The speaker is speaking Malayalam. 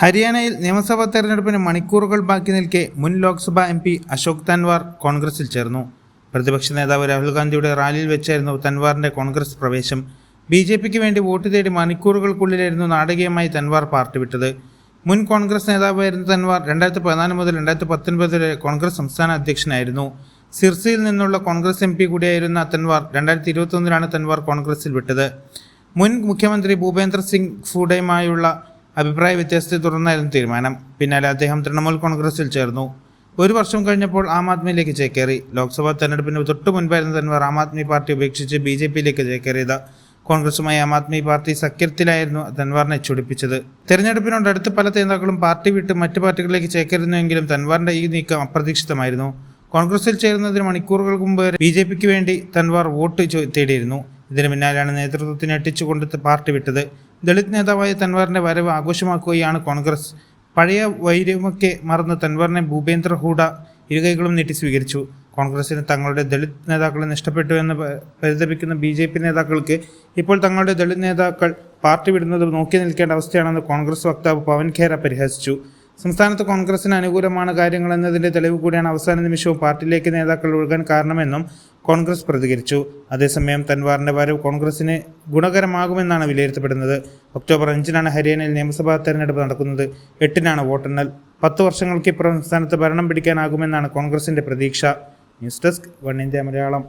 ഹരിയാനയിൽ നിയമസഭാ തെരഞ്ഞെടുപ്പിന് മണിക്കൂറുകൾ ബാക്കി നിൽക്കെ മുൻ ലോക്സഭാ എം പി അശോക് തൻവാർ കോൺഗ്രസിൽ ചേർന്നു. പ്രതിപക്ഷ നേതാവ് രാഹുൽ ഗാന്ധിയുടെ റാലിയിൽ വെച്ചായിരുന്നു തൻവാറിന്റെ കോൺഗ്രസ് പ്രവേശം. ബി ജെ പിക്ക് വേണ്ടി വോട്ട് തേടി മണിക്കൂറുകൾക്കുള്ളിലായിരുന്നു നാടകീയമായി തൻവാർ പാർട്ടി വിട്ടത്. മുൻ കോൺഗ്രസ് നേതാവായിരുന്ന തൻവാർ രണ്ടായിരത്തി പതിനാല് മുതൽ രണ്ടായിരത്തി പത്തൊൻപത് വരെ കോൺഗ്രസ് സംസ്ഥാന അധ്യക്ഷനായിരുന്നു. സിർസിയിൽ നിന്നുള്ള കോൺഗ്രസ് എം പി കൂടിയായിരുന്ന തൻവാർ രണ്ടായിരത്തി ഇരുപത്തൊന്നിലാണ് തൻവാർ കോൺഗ്രസിൽ വിട്ടത്. മുൻ മുഖ്യമന്ത്രി ഭൂപേന്ദ്ര സിംഗ് ഫൂഡയുമായുള്ള അഭിപ്രായ വ്യത്യാസത്തെ തുടർന്നായിരുന്നു തീരുമാനം. പിന്നാലെ അദ്ദേഹം തൃണമൂൽ കോൺഗ്രസിൽ ചേർന്നു. ഒരു വർഷം കഴിഞ്ഞപ്പോൾ ആം ആദ്മിയിലേക്ക് ചേക്കേറി ലോക്സഭാ തെരഞ്ഞെടുപ്പിന് തൊട്ടു മുൻപായിരുന്നു തൻവർ ആം ആദ്മി പാർട്ടി ഉപേക്ഷിച്ച് ബി ജെ പിയിലേക്ക് ചേക്കേറിയത് കോൺഗ്രസുമായി ആം ആദ്മി പാർട്ടി സഖ്യത്തിലായിരുന്നു തൻവാറിനെ ചൊടിപ്പിച്ചത്. തെരഞ്ഞെടുപ്പിനോട് അടുത്ത് പല നേതാക്കളും പാർട്ടി വിട്ട് മറ്റു പാർട്ടികളിലേക്ക് ചേക്കേറുന്നുവെങ്കിലും തൻവാറിന്റെ ഈ നീക്കം അപ്രതീക്ഷിതമായിരുന്നു. കോൺഗ്രസിൽ ചേരുന്നതിന് മണിക്കൂറുകൾക്ക് മുമ്പ് ബി ജെ പിക്ക് വേണ്ടി തൻവാർ വോട്ട് തേടിയിരുന്നു. ഇതിന് പിന്നാലെയാണ് നേതൃത്വത്തിന് അട്ടിച്ചുകൊണ്ട് പാർട്ടി വിട്ടത്. ദളിത് നേതാവായ തൻവാറിന്റെ വരവ് ആഘോഷമാക്കുകയാണ് കോൺഗ്രസ്. പഴയ വൈരമൊക്കെ മറന്ന് തൻവാറിനെ ഭൂപേന്ദ്ര ഹൂഡ ഇരുകൈകളും നീട്ടി സ്വീകരിച്ചു. കോൺഗ്രസിന് തങ്ങളുടെ ദളിത് നേതാക്കളെ നഷ്ടപ്പെട്ടു എന്ന് പരിതപിക്കുന്ന ബി ജെ പി നേതാക്കൾക്ക് ഇപ്പോൾ തങ്ങളുടെ ദളിത് നേതാക്കൾ പാർട്ടി വിടുന്നത് നോക്കി നിൽക്കേണ്ട അവസ്ഥയാണെന്ന് കോൺഗ്രസ് വക്താവ് പവൻ ഖേര പരിഹസിച്ചു. സംസ്ഥാനത്ത് കോൺഗ്രസിന് അനുകൂലമാണ് കാര്യങ്ങൾ എന്നതിന്റെ തെളിവ് കൂടിയാണ് അവസാന നിമിഷവും പാർട്ടിയിലേക്ക് നേതാക്കൾ ഒഴുകാൻ കാരണമെന്നും കോൺഗ്രസ് പ്രതികരിച്ചു. അതേസമയം തൻവാറിന്റെ വരവ് കോൺഗ്രസിന് ഗുണകരമാകുമെന്നാണ് വിലയിരുത്തപ്പെടുന്നത്. ഒക്ടോബർ അഞ്ചിനാണ് ഹരിയാനയിൽ നിയമസഭാ തെരഞ്ഞെടുപ്പ് നടക്കുന്നത്. എട്ടിനാണ് വോട്ടെണ്ണൽ. പത്ത് വർഷങ്ങൾക്കിപ്പുറം സംസ്ഥാനത്ത് ഭരണം പിടിക്കാനാകുമെന്നാണ് കോൺഗ്രസിന്റെ പ്രതീക്ഷ. News desk one India Malayalam.